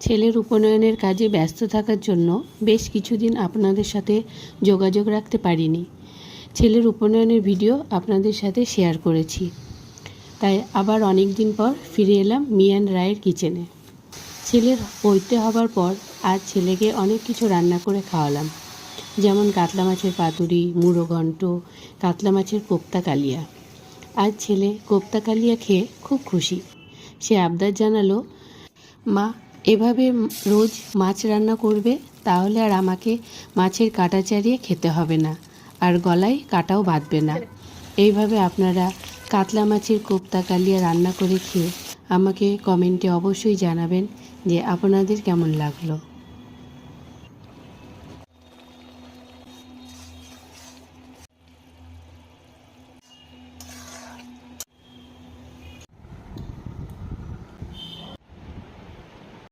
ছেলের উপনয়নের কাজে ব্যস্ত থাকার জন্য বেশ কিছুদিন আপনাদের সাথে যোগাযোগ রাখতে পারিনি। ছেলের উপনয়নের ভিডিও আপনাদের সাথে শেয়ার করেছি। তাই আবার অনেক দিন পর ফিরে এলাম মিয়ান রায়ের কিচেনে। ছেলের পৈতে হবার পর আজ ছেলেকে অনেক কিছু রান্না করে খাওয়ালাম। যেমন কাতলা মাছের পাতুরি, মুড়ো ঘন্ট, কাতলা মাছের কোপ্তা কালিয়া। আজ ছেলে কোপ্তা কালিয়া খেয়ে খুব খুশি। সে আবদার জানালো, মা এভাবে রোজ মাছ রান্না করবে, তাহলে আর আমাকে মাছের কাটা চারিয়ে খেতে হবে না, আর গলায় কাটাও বাঁধবে না। এইভাবে আপনারা কাতলা মাছের কোপ্তা কালিয়া রান্না করে খেয়ে আমাকে কমেন্টে অবশ্যই জানাবেন যে আপনাদের কেমন লাগল।